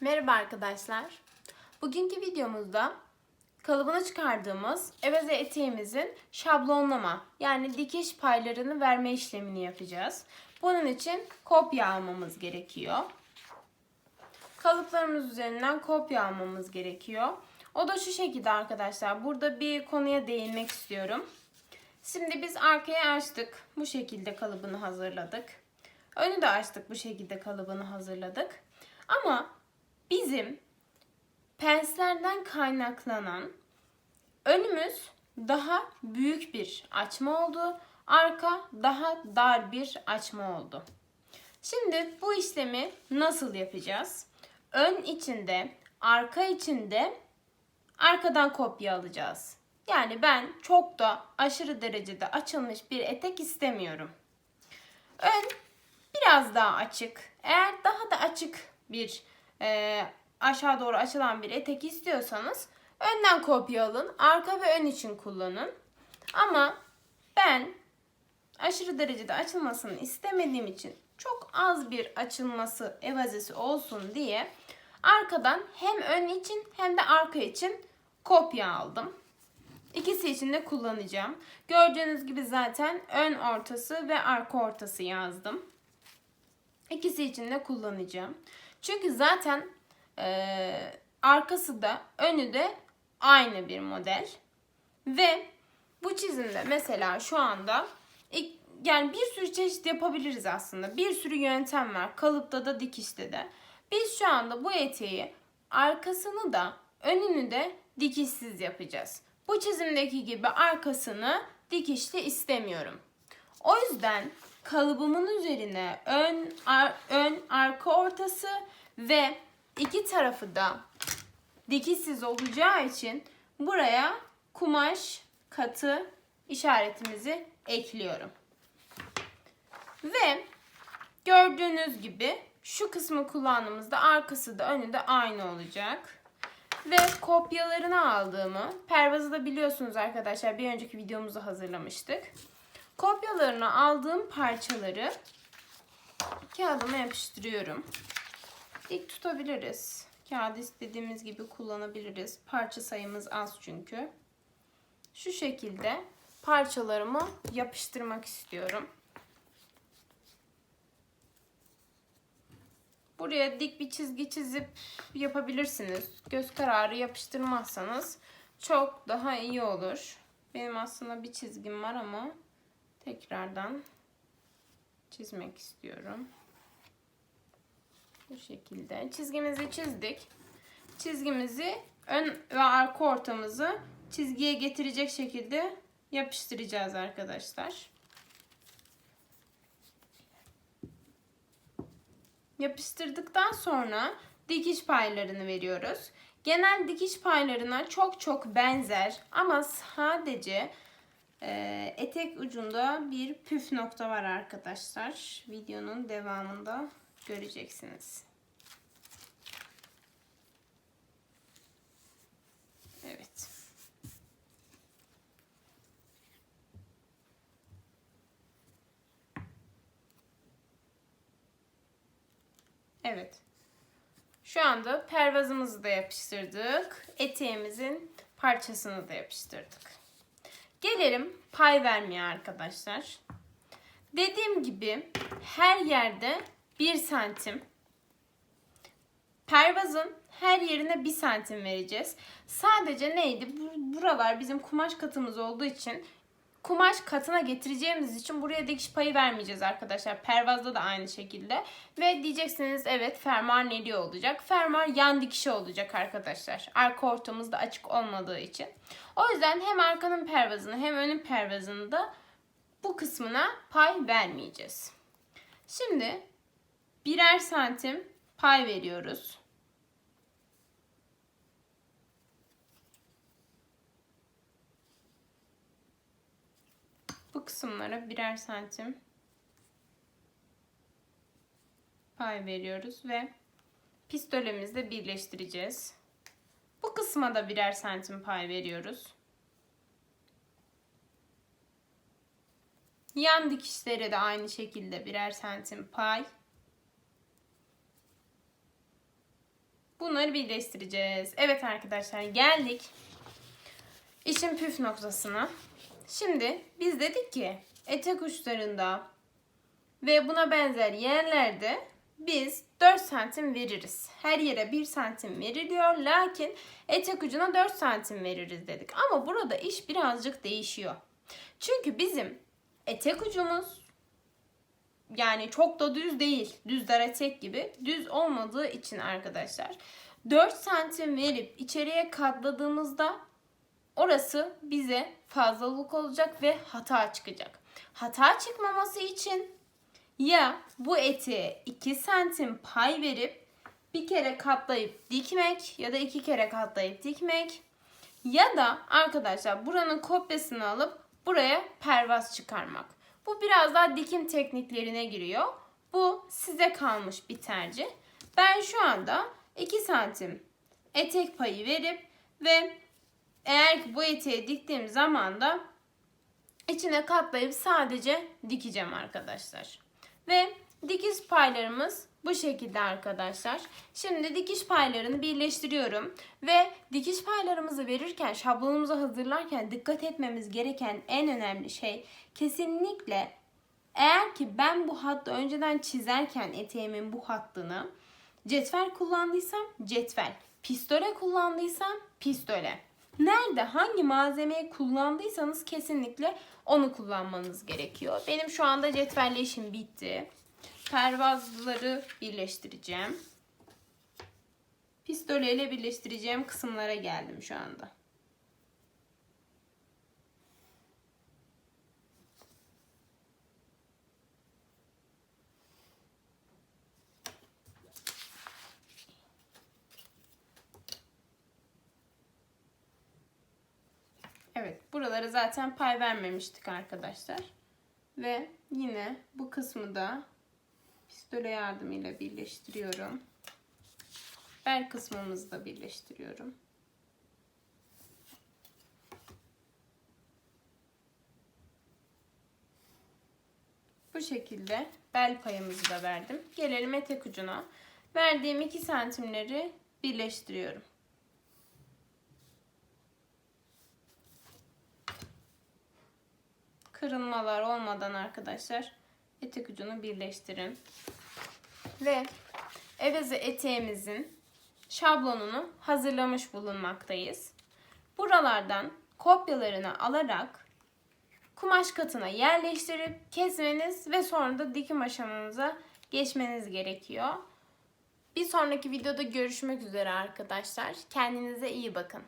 Merhaba arkadaşlar. Bugünkü videomuzda kalıbını çıkardığımız eveze eteğimizin şablonlama yani dikiş paylarını verme işlemini yapacağız. Bunun için kopya almamız gerekiyor. Kalıplarımız üzerinden kopya almamız gerekiyor. O da şu şekilde arkadaşlar. Burada bir konuya değinmek istiyorum. Şimdi biz arkaya açtık. Bu şekilde kalıbını hazırladık. Önü de açtık. Bu şekilde kalıbını hazırladık. Ama bizim penslerden kaynaklanan önümüz daha büyük bir açma oldu. Arka daha dar bir açma oldu. Şimdi bu işlemi nasıl yapacağız? Ön içinde, arka içinde arkadan kopya alacağız. Yani ben çok da aşırı derecede açılmış bir etek istemiyorum. Ön biraz daha açık. Eğer daha da açık bir e, aşağı doğru açılan bir etek istiyorsanız önden kopya alın. Arka ve ön için kullanın. Ama ben aşırı derecede açılmasını istemediğim için çok az bir açılması evazesi olsun diye arkadan hem ön için hem de arka için kopya aldım. İkisi için de kullanacağım. Gördüğünüz gibi zaten ön ortası ve arka ortası yazdım. İkisi için de kullanacağım. Çünkü zaten e, arkası da önü de aynı bir model. Ve bu çizimde mesela şu anda yani bir sürü çeşit yapabiliriz aslında. Bir sürü yöntem var. Kalıpta da dikişte de. Biz şu anda bu eteği arkasını da önünü de dikişsiz yapacağız. Bu çizimdeki gibi arkasını dikişli istemiyorum. O yüzden kalıbımın üzerine ön, ar, ön, arka ortası ve iki tarafı da dikişsiz olacağı için buraya kumaş katı işaretimizi ekliyorum. Ve gördüğünüz gibi şu kısmı kullandığımızda arkası da önü de aynı olacak. Ve kopyalarını aldığımı, pervazı da biliyorsunuz arkadaşlar bir önceki videomuzda hazırlamıştık. Kopyalarını aldığım parçaları kağıdıma yapıştırıyorum. Dik tutabiliriz. Kağıdı istediğimiz gibi kullanabiliriz. Parça sayımız az çünkü. Şu şekilde parçalarımı yapıştırmak istiyorum. Buraya dik bir çizgi çizip yapabilirsiniz. Göz kararı yapıştırmazsanız çok daha iyi olur. Benim aslında bir çizgim var ama tekrardan çizmek istiyorum. Bu şekilde çizgimizi çizdik. Çizgimizi ön ve arka ortamızı çizgiye getirecek şekilde yapıştıracağız arkadaşlar. Yapıştırdıktan sonra dikiş paylarını veriyoruz. Genel dikiş paylarına çok çok benzer ama sadece e, etek ucunda bir püf nokta var arkadaşlar. Videonun devamında göreceksiniz. Evet. Evet. Şu anda pervazımızı da yapıştırdık. Eteğimizin parçasını da yapıştırdık. Gelelim pay vermeye arkadaşlar. Dediğim gibi her yerde 1 santim. Pervazın her yerine 1 santim vereceğiz. Sadece neydi? Buralar bizim kumaş katımız olduğu için kumaş katına getireceğimiz için buraya dikiş payı vermeyeceğiz arkadaşlar. Pervazda da aynı şekilde. Ve diyeceksiniz evet fermuar neli olacak? Fermuar yan dikişi olacak arkadaşlar. Arka ortamız da açık olmadığı için. O yüzden hem arkanın pervazını hem önün pervazını da bu kısmına pay vermeyeceğiz. Şimdi birer santim pay veriyoruz. Kısımlara birer santim pay veriyoruz ve pistolemizle birleştireceğiz. Bu kısma da birer santim pay veriyoruz. Yan dikişlere de aynı şekilde birer santim pay. bunları birleştireceğiz. Evet arkadaşlar geldik işin püf noktasına. Şimdi biz dedik ki etek uçlarında ve buna benzer yerlerde biz 4 santim veririz. Her yere 1 santim veriliyor. Lakin etek ucuna 4 santim veririz dedik. Ama burada iş birazcık değişiyor. Çünkü bizim etek ucumuz yani çok da düz değil. Düz dar etek gibi. Düz olmadığı için arkadaşlar 4 santim verip içeriye katladığımızda orası bize fazlalık olacak ve hata çıkacak. Hata çıkmaması için ya bu etiğe 2 santim pay verip bir kere katlayıp dikmek ya da iki kere katlayıp dikmek ya da arkadaşlar buranın kopyasını alıp buraya pervaz çıkarmak. Bu biraz daha dikim tekniklerine giriyor. Bu size kalmış bir tercih. Ben şu anda 2 santim etek payı verip ve eğer ki bu eteği diktiğim zaman da içine katlayıp sadece dikeceğim arkadaşlar. Ve dikiş paylarımız bu şekilde arkadaşlar. Şimdi dikiş paylarını birleştiriyorum. Ve dikiş paylarımızı verirken, şablonumuzu hazırlarken dikkat etmemiz gereken en önemli şey kesinlikle eğer ki ben bu hattı önceden çizerken eteğimin bu hattını cetvel kullandıysam cetvel, pistole kullandıysam pistole. Nerede hangi malzemeyi kullandıysanız kesinlikle onu kullanmanız gerekiyor. Benim şu anda cetvelle işim bitti. Pervazları birleştireceğim. Pistole ile birleştireceğim kısımlara geldim şu anda. Evet, buraları zaten pay vermemiştik arkadaşlar. Ve yine bu kısmı da pistole yardımıyla birleştiriyorum. Bel kısmımızı da birleştiriyorum. Bu şekilde bel payımızı da verdim. Gelelim etek ucuna. Verdiğim 2 santimleri birleştiriyorum. Kırılmalar olmadan arkadaşlar etek ucunu birleştirin. Ve eveze eteğimizin şablonunu hazırlamış bulunmaktayız. Buralardan kopyalarını alarak kumaş katına yerleştirip kesmeniz ve sonra da dikim aşamanıza geçmeniz gerekiyor. Bir sonraki videoda görüşmek üzere arkadaşlar. Kendinize iyi bakın.